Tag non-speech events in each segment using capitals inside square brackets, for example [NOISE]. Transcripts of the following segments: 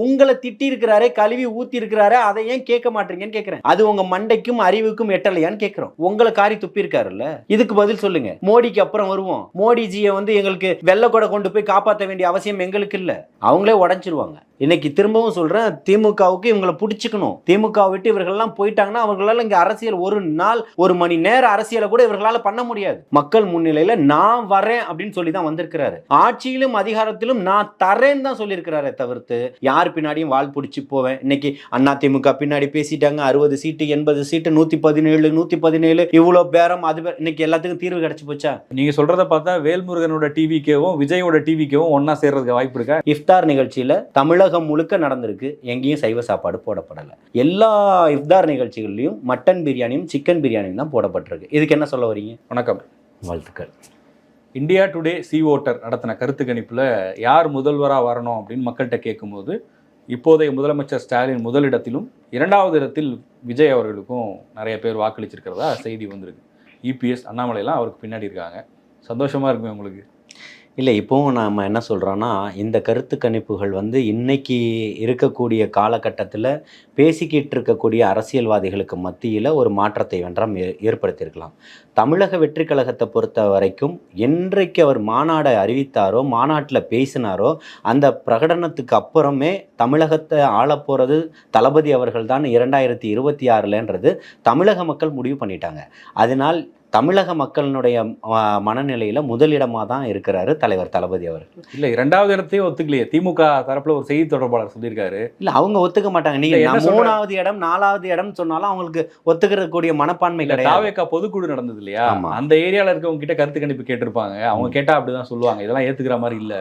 உங்களை திட்டி இருக்கிறாரு கழுவி ஊத்தி இருக்கிறாரே அதை ஏன் கேட்க மாட்டீங்கன்னு கேட்கிறேன் அது உங்க மண்டைக்கும் அறிவுக்கும் எட்டலையான்னு கேட்கிறோம் உங்களை காரி துப்பி இருக்காருல்ல இதுக்கு பதில் சொல்லுங்க. மோடிக்கு அப்புறம் வருவோம். மோடிஜியை வந்து எங்களுக்கு வெள்ளை கொண்டு போய் காப்பாற்ற வேண்டிய அவசியம் எங்களுக்கு இல்ல. அவங்களே உடைச்சிருவாங்க இன்னைக்கு திரும்பவும் சொல்றேன் திமுகவுக்கு இவங்களை பிடிச்சிக்கணும். திமுக விட்டு இவர்கள்லாம் போயிட்டாங்கன்னா அவர்களால இங்க அரசியல் ஒரு நாள் ஒரு மணி நேர அரசியலை கூட இவர்களால பண்ண முடியாது. மக்கள் முன்னிலையில நான் வரேன் அப்படின்னு சொல்லி தான் வந்திருக்கிறாரு. ஆட்சியிலும் அதிகாரத்திலும் நான் தரேன்னு தான் சொல்லியிருக்கிறாரே தவிர்த்து யார் பின்னாடியும் வால் பிடிச்சி போவேன். இன்னைக்கு அண்ணா திமுக பின்னாடி பேசிட்டாங்க அறுபது சீட்டு எண்பது சீட்டு நூத்தி பதினேழு நூத்தி பதினேழு இவ்வளவு பேரம் அது இன்னைக்கு எல்லாத்துக்கும் தீர்வு கிடைச்சு போச்சா? நீங்க சொல்றத பார்த்தா வேல்முருகனோட டிவிக்கேவும் விஜயோட டிவிக்கேவும் ஒண்ணா சேர்றதுக்கு வாய்ப்பு இருக்கா? இஃப்தார் நிகழ்ச்சியில் தமிழகம் முழுக்க நடந்திருக்கு. எங்கேயும் சைவ சாப்பாடு போடப்படலை. எல்லா இஃப்தார் நிகழ்ச்சிகள்லையும் மட்டன் பிரியாணியும் சிக்கன் பிரியாணியும் தான் போடப்பட்டிருக்கு. இதுக்கு என்ன சொல்ல வரீங்க? வணக்கம். வாழ்த்துக்கள். இந்தியா டுடே சி ஓட்டர் நடத்தின கருத்து கணிப்புல யார் முதல்வராக வரணும் அப்படின்னு மக்கள்கிட்ட கேட்கும்போது இப்போதைய முதலமைச்சர் ஸ்டாலின் முதலிடத்திலும் இரண்டாவது இடத்தில் விஜய் அவர்களுக்கும் நிறைய பேர் வாக்களிச்சிருக்கிறதா செய்தி வந்திருக்கு. இபிஎஸ் அண்ணாமலைலாம் அவருக்கு பின்னாடி இருக்காங்க. சந்தோஷமா இருக்குமே உங்களுக்கு? இல்லை இப்போவும் நாம் என்ன சொல்கிறோன்னா இந்த கருத்து கணிப்புகள் வந்து இன்னைக்கு இருக்கக்கூடிய காலகட்டத்தில் பேசிக்கிட்டு இருக்கக்கூடிய அரசியல்வாதிகளுக்கு மத்தியில் ஒரு மாற்றத்தை வென்றாம் ஏ- ஏற்படுத்தியிருக்கலாம். தமிழக வெற்றி கழகத்தை பொறுத்த வரைக்கும் என்றைக்கு அவர் மாநாடை அறிவித்தாரோ மாநாட்டில் பேசினாரோ அந்த பிரகடனத்துக்கு அப்புறமே தமிழகத்தை ஆளப்போகிறது தளபதி அவர்கள் தான் இரண்டாயிரத்தி இருபத்தி ஆறுலன்றது தமிழக மக்கள் முடிவு பண்ணிட்டாங்க. அதனால் தமிழக மக்களினுடைய மனநிலையில் முதலிடமாக தான் இருக்கிறாரு தலைவர் தளபதி அவர்கள். இல்ல இரண்டாவது இடத்தையும் ஒத்துக்கலையே. திமுக தரப்புல ஒரு செய்தி தொடர்பாளர் சொல்லியிருக்காரு. இல்லை அவங்க ஒத்துக்க மாட்டாங்க. நீங்கள் மூணாவது இடம் நாலாவது இடம் சொன்னாலும் அவங்களுக்கு ஒத்துக்கிறக்கூடிய மனப்பான்மை கிடையாது. தாவேக்கா பொதுக்குழு நடந்தது இல்லையா. அந்த ஏரியால இருக்கவங்க கிட்ட கருத்து கணிப்பு கேட்டிருப்பாங்க. அவங்க கேட்டா அப்படிதான் சொல்லுவாங்க. இதெல்லாம் ஏத்துக்கிற மாதிரி இல்ல.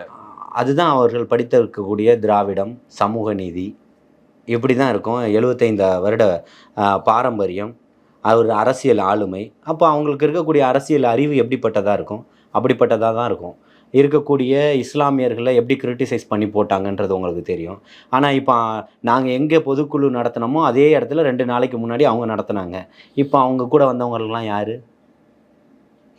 அதுதான் அவர்கள் படித்திருக்கக்கூடிய திராவிடம் சமூக நீதி. இப்படி தான் இருக்கும். எழுபத்தைந்து வருட பாரம்பரியம். அவர் அரசியல் ஆளுமை. அப்போ அவங்களுக்கு இருக்கக்கூடிய அரசியல் அறிவு எப்படிப்பட்டதாக இருக்கும்? அப்படிப்பட்டதாக தான் இருக்கும். இருக்கக்கூடிய இஸ்லாமியர்களை எப்படி கிரிட்டிசைஸ் பண்ணி போட்டாங்கன்றது உங்களுக்கு தெரியும். ஆனால் இப்போ நாங்கள் எங்கே பொதுக்குழு நடத்தினோமோ அதே இடத்துல ரெண்டு நாளைக்கு முன்னாடி அவங்க நடத்துனாங்க. இப்போ அவங்க கூட வந்தவங்களுக்கெல்லாம் யார்?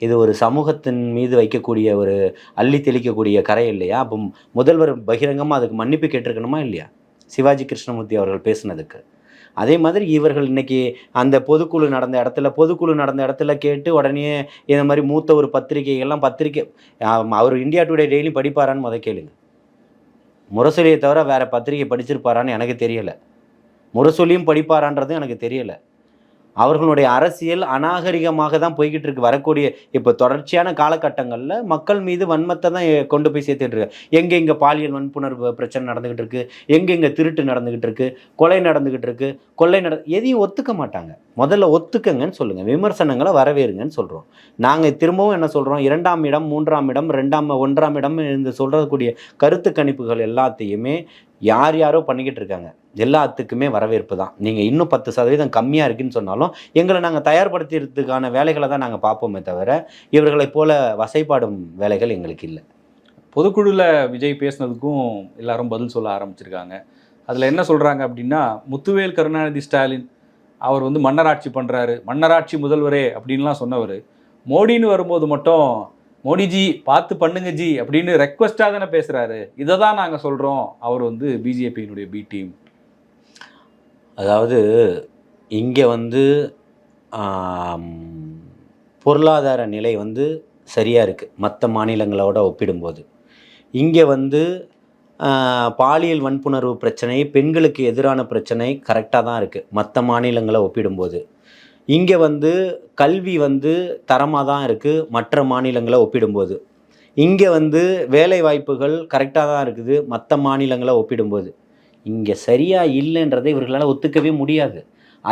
இது ஒரு சமூகத்தின் மீது வைக்கக்கூடிய ஒரு அள்ளி தெளிக்கக்கூடிய கரை இல்லையா? அப்போ முதல்வர் பகிரங்கமாக அதுக்கு மன்னிப்பு கேட்டிருக்கணுமா இல்லையா? சிவாஜி கிருஷ்ணமூர்த்தி அவர்கள் பேசுனதுக்கு. அதே மாதிரி இவர்கள் இன்னைக்கு அந்த பொதுக்குழு நடந்த இடத்துல பொதுக்குழு நடந்த இடத்துல கேட்டு உடனே இந்த மாதிரி மூத்த ஒரு பத்திரிகைகள்லாம் பத்திரிக்கை அவர் இந்தியா டுடே டெய்லி படிப்பாரான்னு முத கேளுங்க. முரசொலியை தவிர வேறு பத்திரிகை படிச்சிருப்பாரான்னு எனக்கு தெரியலை. முரசொலியும் படிப்பாரான்றதும் எனக்கு தெரியலை. அவர்களுடைய அரசியல் அநாகரிகமாக தான் போய்கிட்டு இருக்கு. வரக்கூடிய இப்போ தொடர்ச்சியான காலகட்டங்களில் மக்கள் மீது வன்மத்தை தான் கொண்டு போய் சேர்த்துட்டு இருக்கு. எங்கே இங்கே பாலியல் வன்புணர்வு பிரச்சனை நடந்துகிட்டு இருக்கு. எங்கே இங்கே திருட்டு நடந்துகிட்டு இருக்கு. கொலை நடந்துகிட்டு இருக்கு. கொள்ளை நட எதையும் ஒத்துக்க மாட்டாங்க. முதல்ல ஒத்துக்கங்கன்னு சொல்லுங்க. விமர்சனங்களை வரவேறுங்கன்னு சொல்றோம். நாங்கள் திரும்பவும் என்ன சொல்றோம்? இரண்டாம் இடம் மூன்றாம் இடம் ரெண்டாம் ஒன்றாம் இடம் இந்த சொல்கிறக்கூடிய கருத்து கணிப்புகள் எல்லாத்தையுமே யார் யாரோ பண்ணிக்கிட்டு இருக்காங்க எல்லாத்துக்குமே வரவேற்பு தான். நீங்கள் இன்னும் பத்து சதவீதம் கம்மியாக இருக்குன்னு சொன்னாலும் எங்களை நாங்கள் தயார்படுத்துறதுக்கான வேலைகளை தான் நாங்கள் பார்ப்போமே தவிர இவர்களைப் போல வசைப்பாடும் வேலைகள் எங்களுக்கு இல்லை. பொதுக்குழுவில் விஜய் பேசினதுக்கும் எல்லாரும் பதில் சொல்ல ஆரம்பிச்சிருக்காங்க. அதில் என்ன சொல்கிறாங்க அப்படின்னா முத்துவேல் கருணாநிதி ஸ்டாலின் அவர் வந்து மன்னராட்சி பண்ணுறாரு மன்னராட்சி முதல்வரே அப்படின்லாம் சொன்னவர். மோடின்னு வரும்போது மட்டும் மோடிஜி பார்த்து பண்ணுங்க ஜி அப்படின்னு ரெக்வஸ்டாக தானே பேசுகிறாரு இதை தான் நாங்கள் சொல்கிறோம் அவர் வந்து பிஜேபியினுடைய பி டீம் அதாவது இங்கே வந்து பொருளாதார நிலை வந்து சரியாக இருக்குது மற்ற மாநிலங்களோட ஒப்பிடும்போது. இங்கே வந்து பாலியல் வன்புணர்வு பிரச்சனை பெண்களுக்கு எதிரான பிரச்சனை கரெக்டாக தான் இருக்குது மற்ற மாநிலங்களை ஒப்பிடும்போது. இங்கே வந்து கல்வி வந்து தரமாக தான் இருக்குது மற்ற மாநிலங்களை ஒப்பிடும்போது. இங்கே வந்து வேலை வாய்ப்புகள் கரெக்டாக தான் இருக்குது மற்ற மாநிலங்களை ஒப்பிடும்போது. இங்கே சரியாக இல்லைன்றதை இவர்களால் ஒத்துக்கவே முடியாது.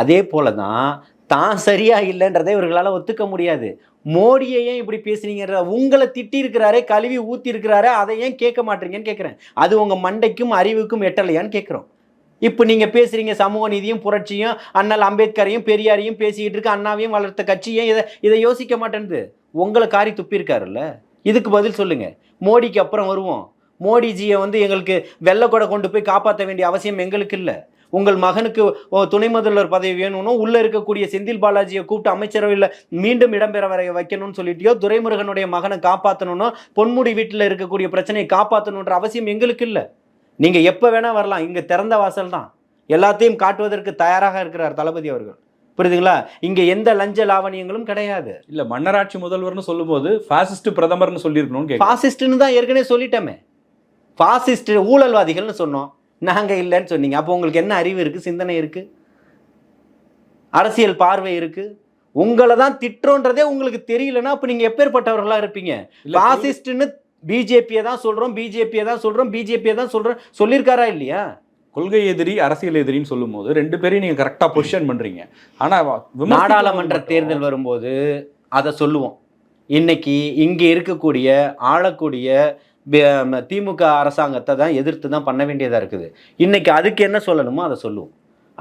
அதே போல தான் தான் சரியாக இல்லைன்றதை இவர்களால் ஒத்துக்க முடியாது. மோடியை ஏன் இப்படி பேசுறீங்கன்ற உங்களை திட்டி இருக்கிறாரே கழுவி ஊற்றி இருக்கிறாரே அதை ஏன் கேட்க மாட்டீங்கன்னு கேட்குறேன். அது உங்கள் மண்டைக்கும் அறிவுக்கும் எட்டலையான்னு கேட்குறோம். இப்போ நீங்கள் பேசுகிறீங்க சமூக நீதியும் புரட்சியும் அண்ணல் அம்பேத்கரையும் பெரியாரையும் பேசிக்கிட்டு இருக்கு அண்ணாவையும் வளர்த்த கட்சியும் இதை இதை யோசிக்க மாட்டேன்து உங்களை காரி துப்பியிருக்காருல்ல? இதுக்கு பதில் சொல்லுங்கள் மோடிக்கு அப்புறம் வருவோம். மோடிஜியை வந்து எங்களுக்கு வெள்ளை கொண்டு போய் காப்பாற்ற வேண்டிய அவசியம் எங்களுக்கு இல்லை. உங்கள் மகனுக்கு ஓ, துணை முதல்வர் பதவி வேணும்னு உள்ளே இருக்கக்கூடிய செந்தில் பாலாஜியை கூப்பிட்டு அமைச்சரவையில் மீண்டும் இடம்பெற வர வைக்கணும்னு சொல்லிட்டியோ துரைமுருகனுடைய மகனை காப்பாற்றணும்னோ பொன்முடி வீட்டில் இருக்கக்கூடிய பிரச்சனையை காப்பாற்றணுன்ற அவசியம் எங்களுக்கு இல்லை. நீங்கள் எப்போ வேணால் வரலாம். இங்கே திறந்த வாசல் தான். எல்லாத்தையும் காட்டுவதற்கு தயாராக இருக்கிறார் தளபதி அவர்கள். புரியுதுங்களா? இங்கே எந்த லஞ்ச லாவணியங்களும் கிடையாது. இல்ல மன்னராட்சி முதல்வர்னு சொல்லும்போது பாசிஸ்ட் பிரதமர்னு சொல்லியிருக்கணும்னு ஃபாசிஸ்ட்னு தான் ஏற்கனவே சொல்லிட்டோமே. ஃபாசிஸ்ட் ஊழல்வாதிகள்னு சொன்னோம். நாங்கள் இல்லைன்னு சொன்னீங்க. அப்போ உங்களுக்கு என்ன அறிவு இருக்குது சிந்தனை இருக்குது அரசியல் பார்வை இருக்குது உங்களை தான் திட்டுறோன்றதே உங்களுக்கு தெரியலன்னா அப்போ நீங்கள் எப்பேற்பட்டவர்களாக இருப்பீங்க? ஃபாசிஸ்ட்னு பிஜேபியை தான் சொல்கிறோம் பிஜேபியை தான் சொல்கிறோம் பிஜேபியை தான் சொல்கிறோம் சொல்லியிருக்காரா இல்லையா? கொள்கை எதிரி அரசியல் எதிரின்னு சொல்லும்போது ரெண்டு பேரையும் நீங்க கரெக்டா பொசிஷன் பண்றீங்க. ஆனா விமர்சிக்கும் நாடாளுமன்ற போது தேர்தல் வரும்போது அதை சொல்லுவோம். இன்னைக்கு இங்கே இருக்கக்கூடிய ஆளக்கூடிய திமுக அரசாங்கத்தை தான் எதிர்த்து தான் பண்ண வேண்டியதாக இருக்குது. இன்னைக்கு அதுக்கு என்ன சொல்லணுமோ அதை சொல்லுவோம்.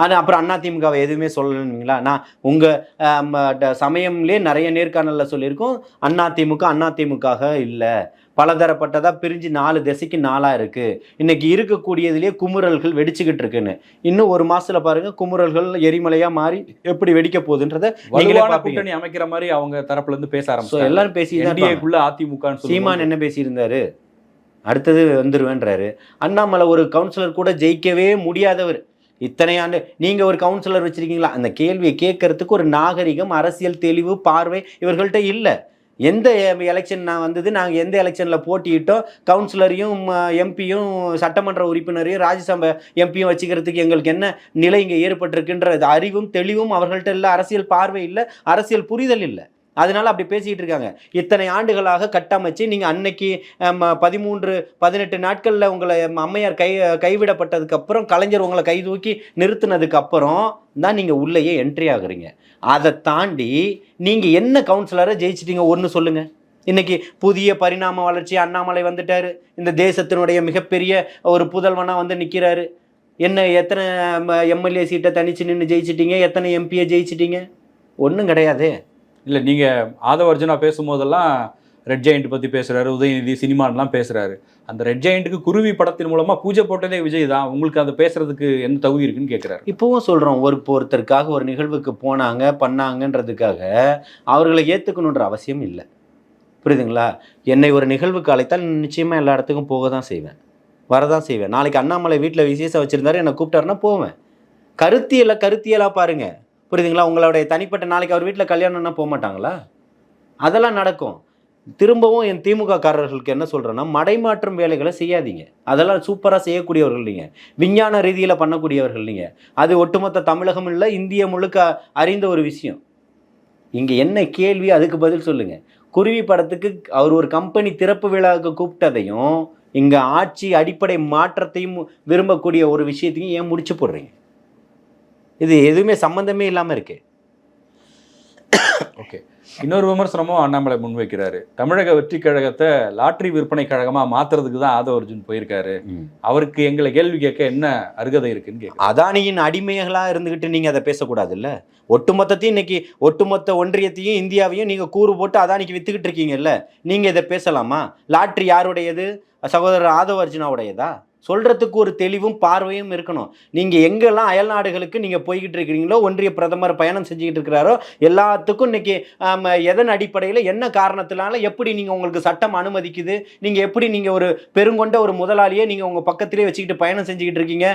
ஆனால் அப்புறம் அண்ணா திமுகவை எதுவுமே சொல்லணுங்களா நான் உங்கள் சமயம்லேயே நிறைய நேர்காணலில் சொல்லியிருக்கோம். அண்ணா திமுக அண்ணா திமுக இல்லை. பலதரப்பட்டதாக பிரிஞ்சு நாலு திசைக்கு நாளாக இருக்குது இன்னைக்கு இருக்கக்கூடியதுலேயே குமுறல்கள் வெடிச்சுக்கிட்டு இருக்குன்னு. இன்னும் ஒரு மாசத்துல பாருங்க குமுறல்கள் எரிமலையாக மாறி எப்படி வெடிக்க போகுதுன்றத நீங்களே. கூட்டணி அமைக்கிற மாதிரி அவங்க தரப்புல இருந்து பேச ஸோ ஆரம்பிச்சாங்க எல்லாரும் பேசி என்டிஏக்குள்ள அதிமுக சீமான் என்ன பேசியிருந்தாரு? அடுத்தது வந்துருவேன்றாரு. அண்ணாமலை ஒரு கவுன்சிலர் கூட ஜெயிக்கவே முடியாதவர். இத்தனை ஆண்டு நீங்கள் ஒரு கவுன்சிலர் வச்சுருக்கீங்களா? அந்த கேள்வியை கேட்கறதுக்கு ஒரு நாகரிகம் அரசியல் தெளிவு பார்வை இவர்கள்ட்ட இல்லை. எந்த எலெக்ஷன் நான் வந்தது நாங்கள் எந்த எலெக்ஷனில் போட்டியிட்டோம் கவுன்சிலரையும் எம்பியும் சட்டமன்ற உறுப்பினரையும் ராஜ்யசபா எம்பியும் வச்சுக்கிறதுக்கு எங்களுக்கு என்ன நிலை இங்கே ஏற்பட்டிருக்குன்ற அறிவும் தெளிவும் அவர்கள்ட்ட இல்லை. அரசியல் பார்வை இல்லை அரசியல் புரிதல் இல்லை. அதனால அப்படி பேசிக்கிட்டு இருக்காங்க. இத்தனை ஆண்டுகளாக கட்டமைச்சு நீங்கள் அன்னைக்கு பதிமூன்று பதினெட்டு நாட்களில் உங்களை அம்மையார் கை கைவிடப்பட்டதுக்கு அப்புறம் கலைஞர் உங்களை கை தூக்கி நிறுத்தினதுக்கு அப்புறம் தான் நீங்கள் உள்ளேயே என்ட்ரி ஆகுறீங்க. அதை தாண்டி நீங்கள் என்ன கவுன்சிலரை ஜெயிச்சிட்டீங்க? ஒன்று சொல்லுங்க. இன்னைக்கு புதிய பரிணாம வளர்ச்சி அண்ணாமலை வந்துட்டாரு. இந்த தேசத்தினுடைய மிகப்பெரிய ஒரு புதல்வனா வந்து நிற்கிறாரு என்ன எத்தனை எம்எல்ஏ சீட்டை தனிச்சு நின்று ஜெயிச்சிட்டீங்க? எத்தனை எம்பியை ஜெயிச்சிட்டீங்க? ஒன்றும் கிடையாது. இல்லை நீங்கள் ஆதவ அர்ஜுனா பேசும்போதெல்லாம் ரெட் ஜெயிண்ட் பற்றி பேசுகிறாரு உதயநிதி சினிமான்லாம் பேசுகிறாரு அந்த ரெட் ஜெயிண்ட்டுக்கு குருவி படத்தின் மூலமாக பூஜை போட்டதே விஜய் தான். உங்களுக்கு அதை பேசுறதுக்கு என்ன தகுதி இருக்குன்னு கேட்குறாரு இப்போவும் சொல்கிறோம் ஒரு இப்போ ஒருத்தருக்காக ஒரு நிகழ்வுக்கு போனாங்க பண்ணாங்கன்றதுக்காக அவர்களை ஏற்றுக்கணுன்ற அவசியம் இல்லை. புரியுதுங்களா? என்னை ஒரு நிகழ்வுக்கு அழைத்தால் நிச்சயமாக எல்லா இடத்துக்கும் போக தான் செய்வேன். வரதான் செய்வேன். நாளைக்கு அண்ணாமலை வீட்டில் விசேஷம் வச்சுருந்தாரு என்னை கூப்பிட்டாருன்னா போவேன். கருத்தியலை கருத்தியலாக பாருங்கள் புரியுதுங்களா? உங்களுடைய தனிப்பட்ட நாளைக்கு அவர் வீட்டில் கல்யாணம்னா போக மாட்டாங்களா அதெல்லாம் நடக்கும். திரும்பவும் என் திமுக காரர்களுக்கு என்ன சொல்கிறேன்னா மடைமாற்றும் வேலைகளை செய்யாதீங்க. அதெல்லாம் சூப்பராக செய்யக்கூடியவர்கள் நீங்கள் விஞ்ஞான ரீதியில் பண்ணக்கூடியவர்கள் நீங்கள் அது ஒட்டுமொத்த தமிழகம் இல்லை இந்திய முழுக்க அறிந்த ஒரு விஷயம். இங்கே என்ன கேள்வி அதுக்கு பதில் சொல்லுங்கள் குருவி படத்துக்கு அவர் ஒரு கம்பெனி திறப்பு விழாவுக்கு கூப்பிட்டதையும் இங்கே ஆட்சி அடிப்படை மாற்றத்தையும் விரும்பக்கூடிய ஒரு விஷயத்தையும் ஏன் முடிச்சு போடுறீங்க? இது எதுவுமே சம்மந்தமே இல்லாமல் இருக்கு. ஓகே [COUGHS] இன்னொரு விமர்சனமும் அண்ணாமலை முன்வைக்கிறாரு தமிழக வெற்றி கழகத்தை லாட்டரி விற்பனை கழகமா மாத்துறதுக்கு தான் ஆதவ அர்ஜுன் போயிருக்காரு. அவருக்கு எங்களை கேள்வி கேட்க என்ன அருகதை இருக்குன்னு கேட்க அதானியின் அடிமைகளாக இருந்துக்கிட்டு நீங்கள் அதை பேசக்கூடாதுல்ல? ஒட்டுமொத்தத்தையும் இன்னைக்கு ஒட்டுமொத்த ஒன்றியத்தையும் இந்தியாவையும் நீங்கள் கூறு போட்டு அதானிக்கு வித்துக்கிட்டு இருக்கீங்கல்ல? நீங்கள் இதை பேசலாமா? லாட்ரி யாருடையது? சகோதரர் ஆதவ அர்ஜுனாவுடையதா? சொல்கிறதுக்கு ஒரு தெளிவும் பார்வையும் இருக்கணும். நீங்கள் எங்கெல்லாம் அயல் நாடுகளுக்கு நீங்கள் போய்கிட்டு இருக்கிறீங்களோ ஒன்றிய பிரதமர் பயணம் செஞ்சுக்கிட்டு இருக்கிறாரோ எல்லாத்துக்கும் இன்னைக்கு எதன் அடிப்படையில் என்ன காரணத்தினால எப்படி நீங்கள் உங்களுக்கு சட்டம் அனுமதிக்குது நீங்கள் எப்படி நீங்கள் ஒரு பெருங்கொண்ட ஒரு முதலாளியை நீங்கள் உங்கள் பக்கத்திலே வச்சுக்கிட்டு பயணம் செஞ்சுக்கிட்டு இருக்கீங்க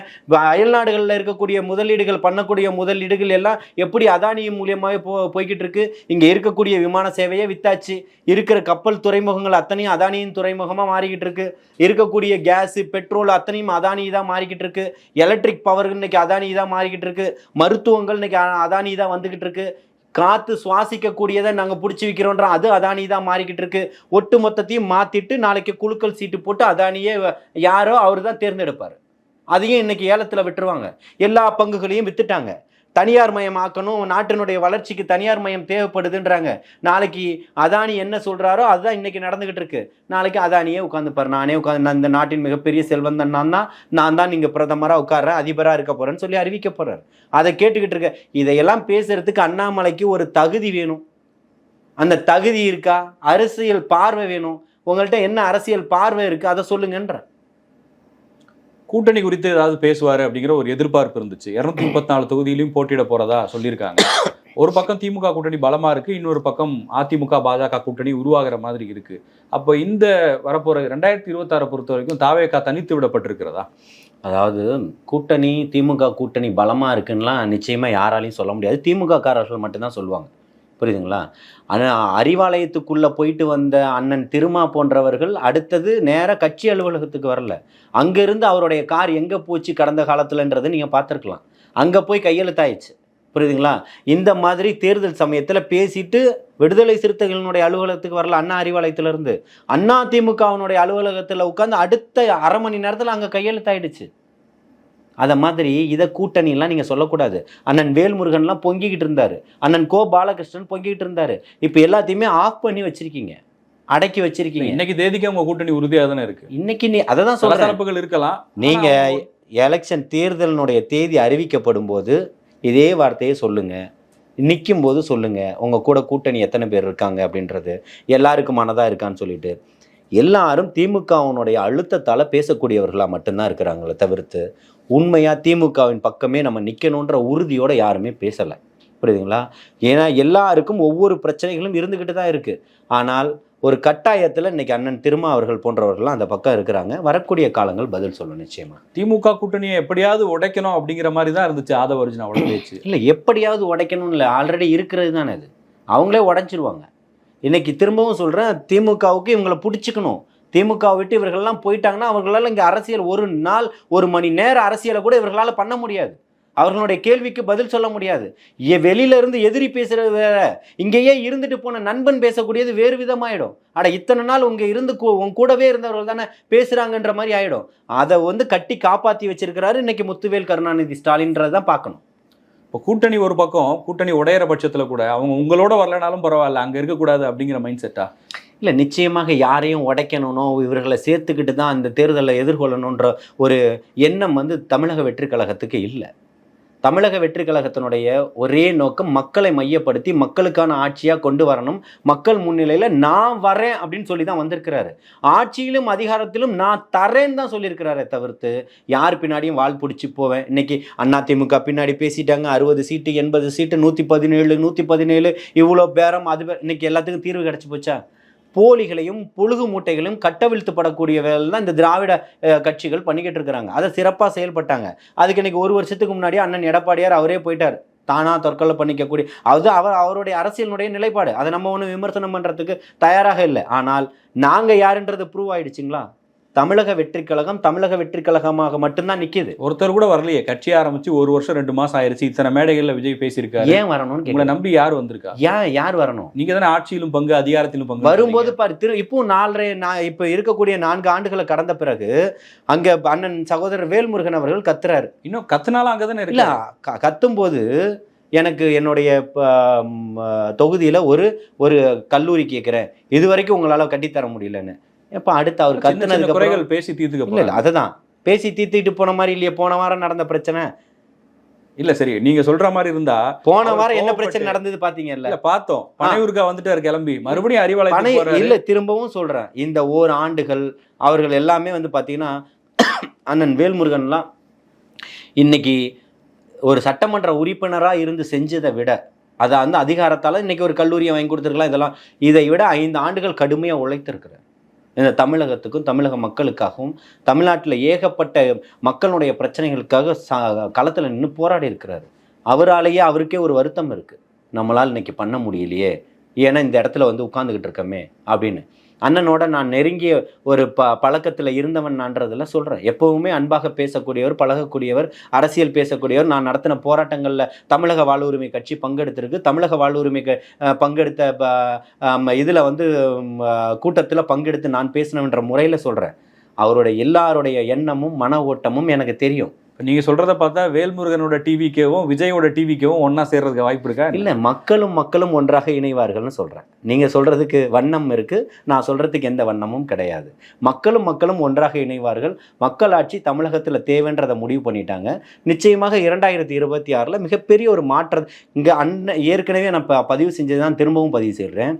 அயல் நாடுகளில் இருக்கக்கூடிய முதலீடுகள் பண்ணக்கூடிய முதலீடுகள் எல்லாம் எப்படி அதானி மூலியமாகவே போ போய்கிட்டு இருக்கு இங்கே இருக்கக்கூடிய விமான சேவையை வித்தாச்சு இருக்கிற கப்பல் துறைமுகங்கள் அத்தனையும் அதானியின் துறைமுகமாக மாறிக்கிட்டு இருக்கு இருக்கக்கூடிய கேஸு பெட்ரோல் அத்தனையும் அதானி தான் மாறிக்கிட்டு இருக்கு. எலக்ட்ரிக் பவர் இன்னைக்கு அதானி தான் மாறிக்கிட்டு இருக்கு. மருத்துவங்கள் இன்னைக்கு அதானி தான் வந்துக்கிட்டு இருக்கு. காற்று சுவாசிக்கக்கூடியதை நாங்கள் பிடிச்சி விற்கிறோன்ற அது அதானி தான் மாறிக்கிட்டு இருக்கு. ஒட்டு மொத்தத்தையும் மாற்றிட்டு நாளைக்கு குழுக்கள் சீட்டு போட்டு அதானியே வ- யாரோ அவர் தான் தேர்ந்தெடுப்பார். அதையும் இன்னைக்கு ஏலத்தில் விட்டுருவாங்க. எல்லா பங்குகளையும் வித்துட்டாங்க. தனியார் மயமாக்கணும் நாட்டினுடைய வளர்ச்சிக்கு தனியார் மயம் தேவைப்படுதுன்றாங்க. நாளைக்கு அதானி என்ன சொல்கிறாரோ அதுதான் இன்றைக்கி நடந்துக்கிட்டு இருக்கு நாளைக்கு அதானியே உட்காந்துப்பார். நானே உட்காந்து நான் இந்த நாட்டின் மிகப்பெரிய செல்வந்தன். நான் தான் நான் தான் நீங்கள் பிரதமராக உட்கார்றேன் அதிபராக இருக்க போறேன்னு சொல்லி அறிவிக்க போகிறார் அதை கேட்டுக்கிட்டு இருக்க இதையெல்லாம் பேசுகிறதுக்கு அண்ணாமலைக்கு ஒரு தகுதி வேணும். அந்த தகுதி இருக்கா? அரசியல் பார்வை வேணும். உங்கள்கிட்ட என்ன அரசியல் பார்வை இருக்குது அதை சொல்லுங்கன்ற. கூட்டணி குறித்து ஏதாவது பேசுவார் அப்படிங்கிற ஒரு எதிர்பார்ப்பு இருந்துச்சு. இரநூத்தி முப்பத்தி நாலு தொகுதியிலையும் போட்டியிட போறதா சொல்லியிருக்காங்க. ஒரு பக்கம் திமுக கூட்டணி பலமா இருக்கு இன்னொரு பக்கம் அதிமுக பாஜக கூட்டணி உருவாகிற மாதிரி இருக்கு. அப்போ இந்த வரப்போற ரெண்டாயிரத்தி இருபத்தாறு பொறுத்த வரைக்கும் தாவேக்கா தனித்து விடப்பட்டிருக்கிறதா? அதாவது கூட்டணி திமுக கூட்டணி பலமாக இருக்குன்னா நிச்சயமாக யாராலையும் சொல்ல முடியாது. திமுக காரர்கள் மட்டும்தான் சொல்லுவாங்க. புரியுதுங்களா? ஆனால் அறிவாலயத்துக்குள்ளே போயிட்டு வந்த அண்ணன் திருமா போன்றவர்கள் அடுத்தது நேராக கட்சி அலுவலகத்துக்கு வரல. அங்கேருந்து அவருடைய கார் எங்கே போச்சு கடந்த காலத்துலன்றதை நீங்கள் பார்த்துருக்கலாம். அங்கே போய் கையெழுத்தாயிடுச்சு. புரியுதுங்களா? இந்த மாதிரி தேர்தல் சமயத்தில் பேசிட்டு விடுதலை சிறுத்தைகளினுடைய அலுவலகத்துக்கு வரல அண்ணா அறிவாலயத்திலிருந்து. அண்ணா திமுகவினுடைய அலுவலகத்தில் உட்காந்து அடுத்த அரை மணி நேரத்தில் அங்கே கையெழுத்தாயிடுச்சு. அதை மாதிரி இதை கூட்டணிலாம் நீங்கள் சொல்லக்கூடாது. அண்ணன் வேல்முருகன்லாம் பொங்கிக்கிட்டு இருந்தார். அண்ணன் கோ பாலகிருஷ்ணன் பொங்கிக்கிட்டு இருந்தார். இப்போ எல்லாத்தையுமே ஆஃப் பண்ணி வச்சிருக்கீங்க. அடக்கி வச்சிருக்கீங்க. இன்னைக்கு தேதிக்கு உங்க கூட்டணி உறுதியாக தானே இருக்கு? இன்னைக்கு நீ அதை தான் சலசலப்புகள் இருக்கலாம். நீங்க ஆனா, எலெக்ஷன் தேர்தலினுடைய தேதி அறிவிக்கப்படும் போது இதே வார்த்தையை சொல்லுங்க. நிற்கும் போது சொல்லுங்க. உங்க கூட கூட்டணி எத்தனை பேர் இருக்காங்க அப்படின்றது. எல்லாருக்கும் மனதா இருக்கான்னு சொல்லிட்டு. எல்லாரும் திமுகவினுடைய அழுத்தத்தால் பேசக்கூடியவர்களாக மட்டும்தான் இருக்கிறாங்களே தவிர்த்து. உண்மையாக திமுகவின் பக்கமே நம்ம நிற்கணுன்ற உறுதியோட யாருமே பேசலை. புரியுதுங்களா? ஏன்னா எல்லாருக்கும் ஒவ்வொரு பிரச்சனைகளும் இருந்துக்கிட்டு தான் இருக்குது ஆனால் ஒரு கட்டாயத்தில் இன்னைக்கு அண்ணன் திருமா அவர்கள் போன்றவர்கள்லாம் அந்த பக்கம் இருக்கிறாங்க. வரக்கூடிய காலங்கள் பதில் சொல்லும் நிச்சயமா. திமுக கூட்டணியை எப்படியாவது உடைக்கணும் அப்படிங்கிற மாதிரி தான் இருந்துச்சு ஆதவ அர்ஜுனாவோட பேச்சு. இல்லை எப்படியாவது உடைக்கணும்னு இல்லை. ஆல்ரெடி இருக்கிறது தானே அது. அவங்களே உடைச்சிருவாங்க இன்னைக்கு திரும்பவும் சொல்கிறேன் திமுகவுக்கு இவங்களை பிடிச்சிக்கணும். திமுக விட்டு இவர்கள்லாம் போயிட்டாங்கன்னா அவர்களால் இங்கே அரசியல் ஒரு நாள் ஒரு மணி நேர அரசியலை கூட இவர்களால் பண்ண முடியாது. அவர்களுடைய கேள்விக்கு பதில் சொல்ல முடியாது. வெளியில இருந்து எதிரி பேசுறது வேற. இங்கேயே இருந்துட்டு போன நண்பன் பேசக்கூடியது வேறு விதமாயிடும். ஆட இத்தனை நாள் உங்க இருந்து கூ- கூடவே இருந்தவர்கள் தானே பேசுறாங்கன்ற மாதிரி ஆயிடும். அதை வந்து கட்டி காப்பாத்தி வச்சிருக்கிறாரு இன்னைக்கு முத்துவேல் கருணாநிதி ஸ்டாலின்றதான் பார்க்கணும். இப்போ கூட்டணி ஒரு பக்கம் கூட்டணி உடையிற பட்சத்தில் கூட அவங்க உங்களோட வரலனாலும் பரவாயில்ல அங்கே இருக்கக்கூடாது அப்படிங்கிற மைண்ட் செட்டா இல்லை நிச்சயமாக யாரையும் உடைக்கணும்னோ இவர்களை சேர்த்துக்கிட்டு தான் அந்த தேர்தலை எதிர்கொள்ளணுன்ற ஒரு எண்ணம் வந்து தமிழக வெற்றி கழகத்துக்கு இல்லை. தமிழக வெற்றி கழகத்தினுடைய ஒரே நோக்கம் மக்களை மையப்படுத்தி மக்களுக்கான ஆட்சியாக கொண்டு வரணும். மக்கள் முன்னிலையில் நான் வரேன் அப்படின்னு சொல்லி தான் வந்திருக்கிறாரு. ஆட்சியிலும் அதிகாரத்திலும் நான் தரேன்னு தான் சொல்லியிருக்கிறாரே தவிர்த்து யார் பின்னாடியும் வால் பிடிச்சி போவேன். இன்னைக்கு அதிமுக பின்னாடி பேசிட்டாங்க அறுபது சீட்டு எண்பது சீட்டு நூற்றி பதினேழு நூற்றி பதினேழு இவ்வளோ பேரம் அது பே- இன்னைக்கு எல்லாத்துக்கும் தீர்வு கிடச்சி போச்சா? போலிகளையும் புழுகு மூட்டைகளையும் கட்டவிழ்த்துப்படக்கூடிய வேலை தான் இந்த திராவிட கட்சிகள் பண்ணிக்கிட்டு இருக்கிறாங்க. அதை சிறப்பாக செயல்பட்டாங்க. அதுக்கு இன்னைக்கு ஒரு வருஷத்துக்கு முன்னாடி அண்ணன் எடப்பாடியார் அவரே போயிட்டார். தானா தற்கொலை பண்ணிக்கக்கூடிய அது அவர் அவருடைய அரசியலினுடைய நிலைப்பாடு. அதை நம்ம ஒன்றும் விமர்சனம் பண்ணுறதுக்கு தயாராக இல்லை. ஆனால் நாங்கள் யாருன்றது ப்ரூவ் ஆயிடுச்சுங்களா? தமிழக வெற்றிக் கழகம் தமிழக வெற்றிக் கழகமாக மட்டும்தான் நிற்கிது ஒருத்தர் கூட வரலையே. கட்சி ஆரம்பிச்சு ஒரு வருஷம் ரெண்டு மாசம் ஆயிருச்சு. இத்தனை மேடைகள்ல விஜய் பேசியிருக்காரு. ஏன் வரணும்னு உங்களை நம்பி யார் வந்திருக்கா? ஏன் யார் வரணும்? நீங்க தானே ஆட்சியிலும் பங்கு அதிகாரத்திலும் பங்கு வரும்போது பாரு திரு இப்போ நாலரை நான் இப்போ இருக்கக்கூடிய நான்கு ஆண்டுகளை கடந்த பிறகு அங்க அண்ணன் சகோதரர் வேல்முருகன் அவர்கள் கத்துறாரு. இன்னும் கத்துனாலும் அங்கதானே இல்ல இருக்கு க- கத்தும்போது எனக்கு என்னுடைய தொகுதியில ஒரு ஒரு கல்லூரி கேட்குறேன் இது வரைக்கும் உங்களால கட்டித்தர முடியலன்னு. எப்ப அடுத்து அவர் கத்துனதுக்கு குறைகள் பேசி தீர்த்துக்க இல்ல. அதுதான். பேசி தீர்த்துக்கிட்டு போன மாதிரி இல்லையே போன வாரம் நடந்த பிரச்சனை. இல்ல சரி நீங்க சொல்ற மாதிரி இருந்தா போன வாரம் என்ன பிரச்சனை நடந்தது பாத்தீங்கல்ல? இல்ல பார்த்தோம். பனையூருக்கா வந்துட்டாரு கிளம்பி. மறுபடியும் போறாரு. இல்ல திரும்பவும் சொல்றேன். இந்த ஓர் ஆண்டுகள் அவர்கள் எல்லாமே வந்து பாத்தீங்கன்னா [COUGHS] அண்ணன் வேல்முருகன்லாம் இன்னைக்கு ஒரு சட்டமன்ற உறுப்பினரா இருந்து செஞ்சதை விட அதை வந்து அதிகாரத்தால இன்னைக்கு ஒரு கல்லூரியை வாங்கி கொடுத்துருக்கலாம் இதெல்லாம் இதை விட ஐந்து ஆண்டுகள் கடுமையா உழைத்திருக்கிறார். இந்த தமிழகத்துக்கும் தமிழக மக்களுக்காகவும் தமிழ்நாட்டில் ஏகப்பட்ட மக்களுடைய பிரச்சனைகளுக்காக சா களத்தில் நின்று போராடி இருக்கிறாரு. அவராலேயே அவருக்கே ஒரு வருத்தம் இருக்குது நம்மளால் இன்றைக்கி பண்ண முடியலையே. ஏன்னா இந்த இடத்துல வந்து உட்காந்துக்கிட்டு இருக்கமே அப்படின்னு. அண்ணனோட நான் நெருங்கிய ஒரு ப பழக்கத்தில் இருந்தவன் நான்றதில் சொல்கிறேன் எப்போவுமே அன்பாக பேசக்கூடியவர் பழகக்கூடியவர் அரசியல் பேசக்கூடியவர். நான் நடத்தின போராட்டங்களில் தமிழக வாழ்வுரிமை கட்சி பங்கெடுத்திருக்கு. தமிழக வாழ்வுரிமை க பங்கெடுத்த இதில் வந்து கூட்டத்தில் பங்கெடுத்து நான் பேசினவன்ற முறையில் சொல்கிறேன் அவருடைய எல்லாருடைய எண்ணமும் மன ஓட்டமும் எனக்கு தெரியும். இப்போ நீங்கள் சொல்கிறத பார்த்தா வேல்முருகனோட டிவிக்கேவும் விஜயோட டிவிக்கேவும் ஒன்றா சேர்றதுக்கு வாய்ப்பு இருக்கா இல்லை மக்களும் மக்களும் ஒன்றாக இணைவார்கள்னு சொல்கிறேன் நீங்கள் சொல்கிறதுக்கு வண்ணம் இருக்குது நான் சொல்கிறதுக்கு எந்த வண்ணமும் கிடையாது. மக்களும் மக்களும் ஒன்றாக இணைவார்கள். மக்களாட்சி தமிழகத்தில் தேவைன்றதை முடிவு பண்ணிட்டாங்க. நிச்சயமாக இரண்டாயிரத்தி இருபத்தி ஆறில் மிகப்பெரிய ஒரு மாற்றம் இங்கே அண்ணன் ஏற்கனவே நான் ப பதிவு செஞ்சது தான் திரும்பவும் பதிவு செய்கிறேன்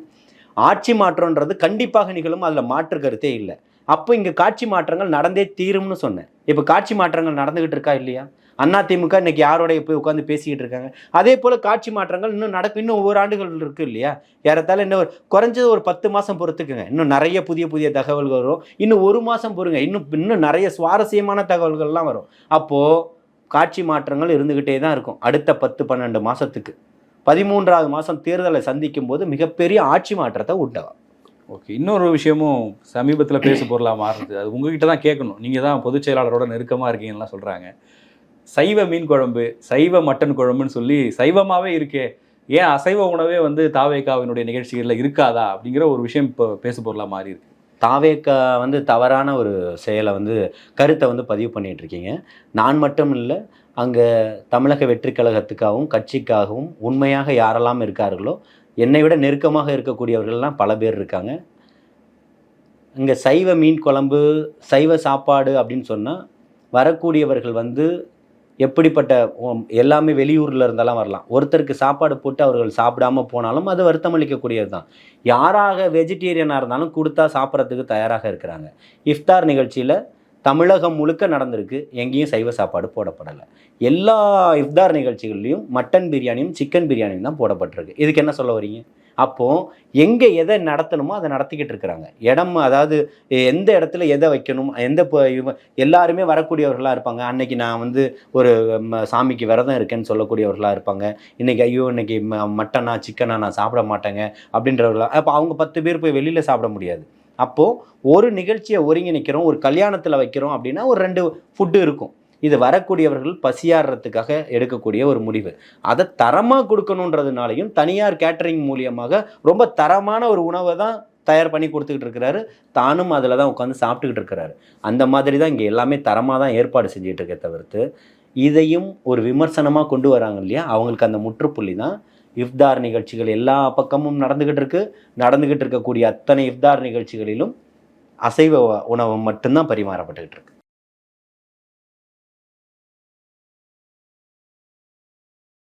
ஆட்சி மாற்றம்ன்றது கண்டிப்பாக நிகழும் அதில் மாற்று கருத்தே இல்லை. அப்போ இங்கே காட்சி மாற்றங்கள் நடந்தே தீரும்னு சொன்னேன். இப்போ காட்சி மாற்றங்கள் நடந்துகிட்டு இருக்கா இல்லையா? அதிமுக இன்னைக்கு யாரோட போய் உட்காந்து பேசிக்கிட்டு இருக்காங்க? அதே போல் காட்சி மாற்றங்கள் இன்னும் நடக்கும். இன்னும் ஒவ்வொரு ஆண்டுகள் இருக்குது இல்லையா? ஏறத்தால இன்னும் ஒரு குறைஞ்சது ஒரு பத்து மாதம் பொறுத்துக்குங்க. இன்னும் நிறைய புதிய புதிய தகவல்கள் வரும். இன்னும் ஒரு மாதம் பொறுங்க. இன்னும் இன்னும் நிறைய சுவாரஸ்யமான தகவல்கள்லாம் வரும். அப்போது காட்சி மாற்றங்கள் இருந்துக்கிட்டே தான் இருக்கும். அடுத்த பத்து பன்னெண்டு மாதத்துக்கு பதிமூன்றாவது மாதம் தேர்தலை சந்திக்கும் போது மிகப்பெரிய ஆட்சி மாற்றத்தை உண்டாகும். ஓகே இன்னொரு விஷயமும் சமீபத்தில் பேச பொருளாக மாறுது. அது உங்ககிட்ட தான் கேட்கணும். நீங்கள் தான் பொதுச் செயலாளரோட நெருக்கமாக இருக்கீங்கலாம் சொல்கிறாங்க சைவ மீன் குழம்பு சைவ மட்டன் குழம்புன்னு சொல்லி சைவமாகவே இருக்கே. ஏன் அசைவ உணவே வந்து தாவேகாவினுடைய நிகழ்ச்சிகளில் இருக்காதா? அப்படிங்கிற ஒரு விஷயம் இப்போ பேசு பொருளாக மாறி இருக்கு. தாவேக்கா வந்து தவறான ஒரு செயலை வந்து கருத்தை வந்து பதிவு பண்ணிகிட்ருக்கீங்க இருக்கீங்க நான் மட்டும் இல்லை அங்கே தமிழக வெற்றிக்கழகத்துக்காகவும் கட்சிக்காகவும் உண்மையாக யாரெல்லாம் இருக்கார்களோ என்னை விட நெருக்கமாக இருக்கக்கூடியவர்கள்லாம் பல பேர் இருக்காங்க. இங்கே சைவ மீன் குழம்பு சைவ சாப்பாடு அப்படின்னு சொன்னால் வரக்கூடியவர்கள் வந்து எப்படிப்பட்ட எல்லாமே வெளியூரில் இருந்தாலும் வரலாம். ஒருத்தருக்கு சாப்பாடு போட்டு அவர்கள் சாப்பிடாம போனாலும் அது வருத்தம் அளிக்கக்கூடியது தான். யாராக வெஜிடேரியனாக இருந்தாலும் கொடுத்தா சாப்பிட்றதுக்கு தயாராக இருக்கிறாங்க. இஃப்தார் நிகழ்ச்சியில் தமிழகம் முழுக்க நடந்திருக்கு. எங்கேயும் சைவ சாப்பாடு போடப்படலை. எல்லா இஃப்தார் நிகழ்ச்சிகள்லையும் மட்டன் பிரியாணியும் சிக்கன் பிரியாணியும் தான் போடப்பட்டிருக்கு. இதுக்கு என்ன சொல்ல வரீங்க? அப்போது எங்கே எதை நடத்தணுமோ அதை நடத்திக்கிட்டு இருக்கிறாங்க. இடம் அதாவது எந்த இடத்துல எதை வைக்கணும் எந்த இப்போ எல்லாருமே வரக்கூடியவர்களாக இருப்பாங்க. அன்னைக்கு நான் வந்து ஒரு சாமிக்கு விரதம் இருக்கேன்னு சொல்லக்கூடியவர்களாக இருப்பாங்க. இன்னைக்கு ஐயோ இன்னைக்கு ம- மட்டனா சிக்கனா நான் சாப்பிட மாட்டேங்க அப்படின்றவர்களா அப்போ அவங்க பத்து பேர் போய் வெளியில் சாப்பிட முடியாது. அப்போது ஒரு நிகழ்ச்சியை ஒருங்கிணைக்கிறோம் ஒரு கல்யாணத்தில் வைக்கிறோம் அப்படின்னா ஒரு ரெண்டு ஃபுட்டு இருக்கும். இது வரக்கூடியவர்கள் பசியாடுறதுக்காக எடுக்கக்கூடிய ஒரு முடிவு. அதை தரமாக கொடுக்கணுன்றதுனாலையும் தனியார் கேட்டரிங் மூலியமாக ரொம்ப தரமான ஒரு உணவை தான் தயார் பண்ணி கொடுத்துக்கிட்டு இருக்கிறாரு. தானும் அதில் தான் உட்காந்து சாப்பிட்டுக்கிட்டு இருக்கிறாரு. அந்த மாதிரி தான் இங்கே எல்லாமே தரமாக தான் ஏற்பாடு செஞ்சுட்டு இருக்க தவிர்த்து இதையும் ஒரு விமர்சனமாக கொண்டு வராங்க இல்லையா? அவங்களுக்கு அந்த முற்றுப்புள்ளி தான் இஃப்தார் நிகழ்ச்சிகள் எல்லா பக்கமும் நடந்துக்கிட்டு இருக்குது நடந்துக்கிட்டு இருக்கக்கூடிய அத்தனை இஃப்தார் நிகழ்ச்சிகளிலும் அசைவ உணவு மட்டும்தான் பரிமாறப்பட்டுக்கிட்டு இருக்கு.